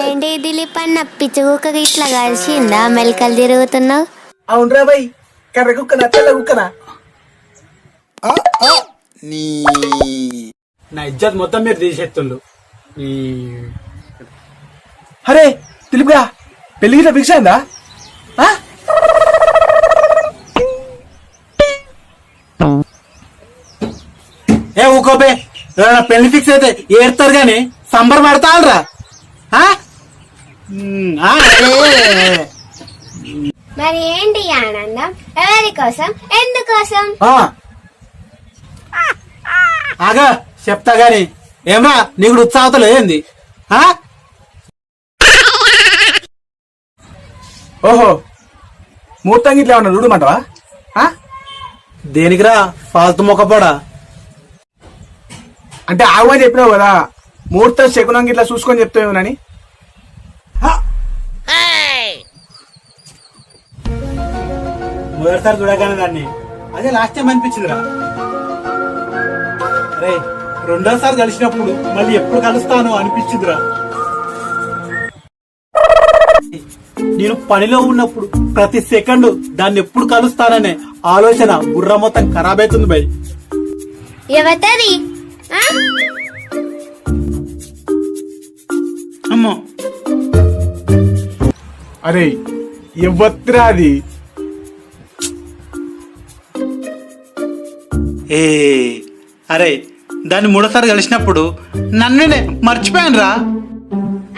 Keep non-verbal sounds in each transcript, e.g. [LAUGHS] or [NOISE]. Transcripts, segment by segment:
ఏంటి దిలీప్ అన్న పిచ్చుకుక్కకి ఇట్లా కలిసిందా? మెలకలు తిరుగుతున్నావు? అవునరా బై కర్ర కుక్కనా తెల్ల కుక్కనా? నీ నా ఇజ్జత్ మొత్తం మీరు తీసేస్తుండ్రు ఈ అరే తెలుపుగా పెళ్ళి గిట్ల ఫిక్స్ అయిందా? ఆ? ఏ ఊకోబే ఎవరైనా పెళ్ళి ఫిక్స్ అయితే ఏడతారు గాని సంబర పడతారా మరి ఏంటి ఆనందం? ఎవరి కోసం? ఎందుకోసం ఆగా చెప్తా గాని. ఏమరా నీకు ఉత్సాహతలు ఏంది? ఓహో ముహూర్తం గిట్ల ఏమన్నా చూడమంటావా? ఆ? దేనికిరా ఫాల్తు మొక్కపోడా? అంటే ఆగమని చెప్పినావు కదా ముహూర్తం శకునం గిట్లా చూసుకొని చెప్తావేమోనని మొదటిసారి చూడగానే దాన్ని అదే లాస్ట్ టైం అనిపించిందిరా. అరే రెండోసారి కలిసినప్పుడు మళ్ళీ ఎప్పుడు కలుస్తాను అనిపించిందిరా. నేను పనిలో ఉన్నప్పుడు ప్రతి సెకండ్ దాన్ని ఎప్పుడు కలుస్తాననే ఆలోచన బుర్ర మొత్తం ఖరాబ్ అవుతుంది ఎవతది ఆ? అమ్మో. అరే ఇవ్వత్రా అది? ఏ అరే దాన్ని మూడోసారి కలిసినప్పుడు నన్నే మర్చిపోయాను రా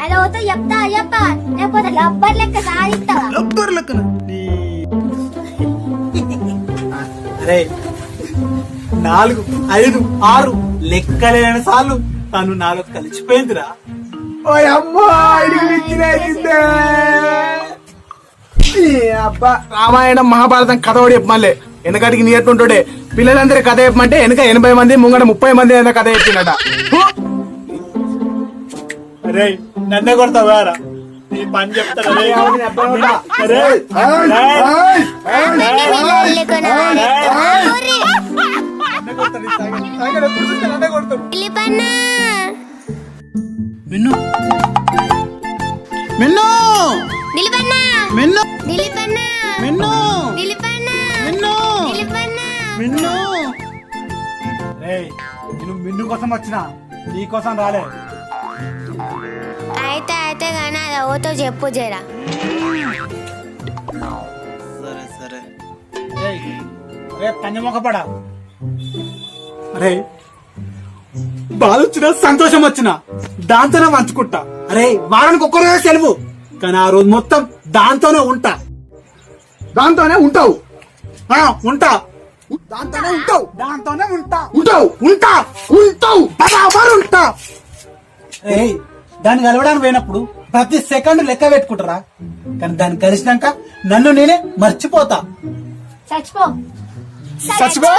అలా ఓతో చెప్తా చెప్పా. లేకపోతే లబ్బర్ లెక్క సాధిస్తావా రబ్బర్ లెక్కన అరే నాలుగు ఐదు ఆరు. లెక్కలేని సార్లు తను నాలో కలిసిపోయిందిరా. అబ్బా రామాయణం మహాభారతం కథ కూడా చెప్పమలే వెనకటికి నీ ఎట్టుంటాడే పిల్లలందరి కథ చెప్పమంటే వెనక ఎనభై మంది ముంగడ ముప్పై మంది అయినా కథ చెప్పిండట హు! అరే నన్నే కొడతావా రా? నీ పని చెప్తాను మిన్ను. మిన్ను. దిలీపన్నా మిన్ను. దిలీపన్నా మిన్ను. దిలీపన్నా మిన్ను. దిలీపన్నా మిన్ను. రేయ్ నేను మిన్ను కోసం వచ్చిన నీ కోసం రాలే. అయితే అయితే కానీ అది ఓతో చెప్పు జరా. సరే సరే రే పంచమొక్కపడా అరే బాధ వచ్చినా సంతోషం వచ్చినా దాంతోనే పంచుకుంటా. అరే వారానికి ఒక్కరోజే సెలవు. కానీ ఆ రోజు మొత్తం దాంతోనే ఉంటా. దాంతోనే ఉంటావు. ఆ, ఉంటా. దాంతోనే ఉంటావు. దాంతోనే ఉంటా. ఉంటావు. ఉంటా. ఉంటావు. బరాబర్ ఉంటా. ఏయ్ దాన్ని కలవడానికి పోయినప్పుడు ప్రతి సెకండ్ లెక్క పెట్టుకుంటారా? కానీ దాన్ని కలిసినాక నన్ను నేనే మర్చిపోతా. చచ్చిపో. చచ్చిపో.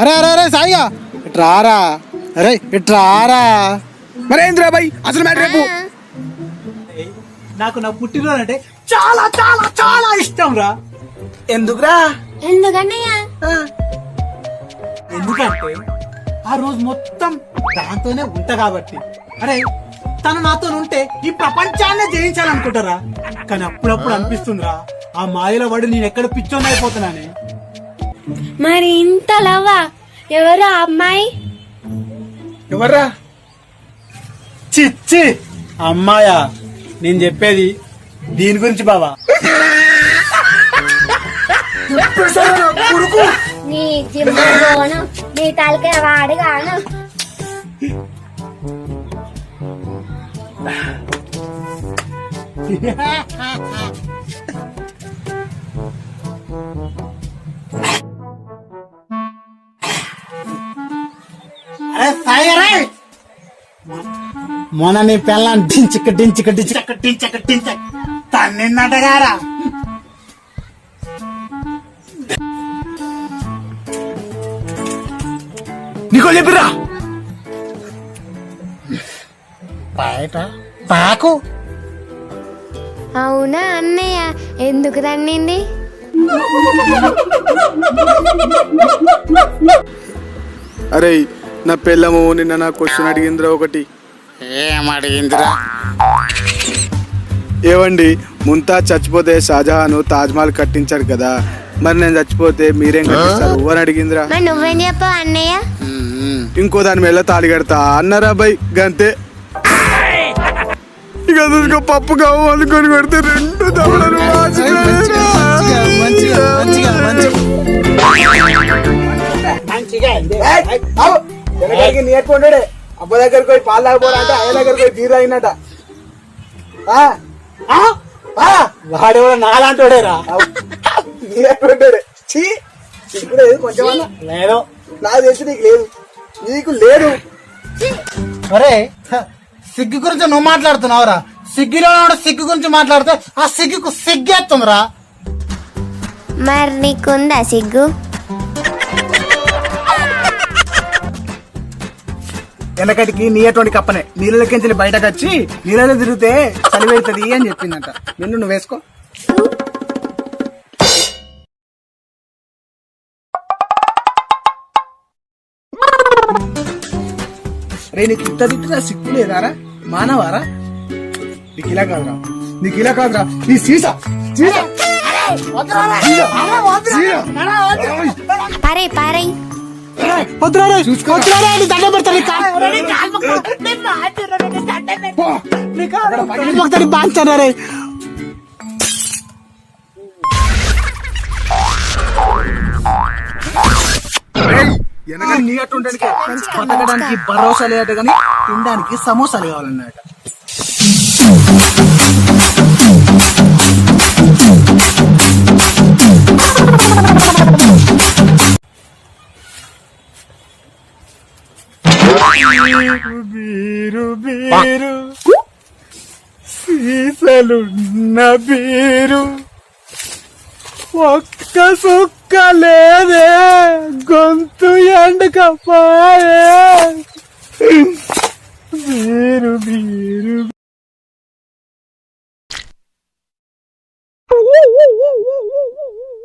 అరే అరే అరే సాయిగా! ఇట్రారా అరే ఇట్రారా మరేంద్రా బాయ్ అసలు మ్యాటర్ రేపు? నాకు నా పుట్టినరోజు అంటే చాలా చాలా చాలా ఇష్టం రా ఎందుకురా? ఎందుకన్నయ్యా? ఎందుకంటే ఆ రోజు మొత్తం దాంతోనే ఉంటా కాబట్టి. అరే తను నాతో ఉంటే ఈ ప్రపంచాన్నే జయించాలనుకుంటారా? కానీ అప్పుడప్పుడు అనిపిస్తుందిరా. ఆ మాయలో పడి నేను ఎక్కడ పిచ్చోని అయిపోతున్నానే మరి ఇంత లవ్వా? ఎవరు ఆ అమ్మాయి? ఎవర్రా? చిచ్చి! అమ్మాయా నేను చెప్పేది దీని గురించి బావా. కొడుకు నీ జిమ్మను నీ తలకే వాడు [LAUGHS] మొన్న నీ పిల్లని డించిక డించిక. డించక డించక డించక. తన్నిన్నటగారా నీకో చెప్పిరా బయట. పాకు అవునా అన్నయ్య? ఎందుకు తన్నింది? అరే నా పిల్లము నిన్న నా క్వశ్చన్ అడిగిందిరా ఒకటి. ఏం అడిగిందిరా ఏవండి ముంతాజ్ చచ్చిపోతే షాజహాన్ తాజ్ మహల్ కట్టించాడు కదా. మరి నేను చచ్చిపోతే మీరేం కట్టిస్తారు? అని అడిగిందిరా? మరి నువ్వేం చెప్పావు అన్నయ్య. ఇంకో దాని మెల్ల తాళి కడతా. అన్నారా బై గంతే. ఇక పప్పు కావు అనుకొని కొడితే రెండు దవడలు మంచిగా, మంచిగా, మంచిగా, మంచిగా. నేర్చుకుంటాడే అబ్బ దగ్గరికి పోయి పాలు తాగపోరంటే ఆయన దగ్గరికి పోయి తీరు అయినట ఆ? వాడెవడో నాలాంటోడేరా. నేర్చుకుంటాడే చీ లేదు కొంచెం లేదు. నాకు తెలిసి నీకు లేదు. నీకు లేదు. అరే సిగ్గు గురించి నువ్వు మాట్లాడుతున్నావురా? సిగ్గులో సిగ్గు గురించి మాట్లాడితే ఆ సిగ్గుకు సిగ్గేస్తుందిరా. మరి నీకుందా సిగ్గు? వెనకటికి నీ అటువంటి కప్పనే నీళ్ళకించి బయటకు వచ్చి నీళ్ళలో తిరిగితే చలి అవుతుంది అని చెప్పిందంట. నిన్ను నువ్వు వేసుకో. రే నీకు ఇంత తిట్టినా సిక్కు లేదారా మానవారా? నీకు ఇలా కాదురా. నీకు ఇలా కాదురా. నీ సీసా. సీసా. సీసా. సీసా. పారే పారే వద్దురా వద్దురా నీ దండం పెడతా, నీ కాలు- రే. వెనక నీ బతకడానికి భరోసా లేదట కానీ తినడానికి సమోసాలు కావాలన్నట నెలలున్న బీరు ఒక్క సుక్క లేదే గొంతు ఎండకపాయే beer beer Woo, woo, woo, woo, woo, woo.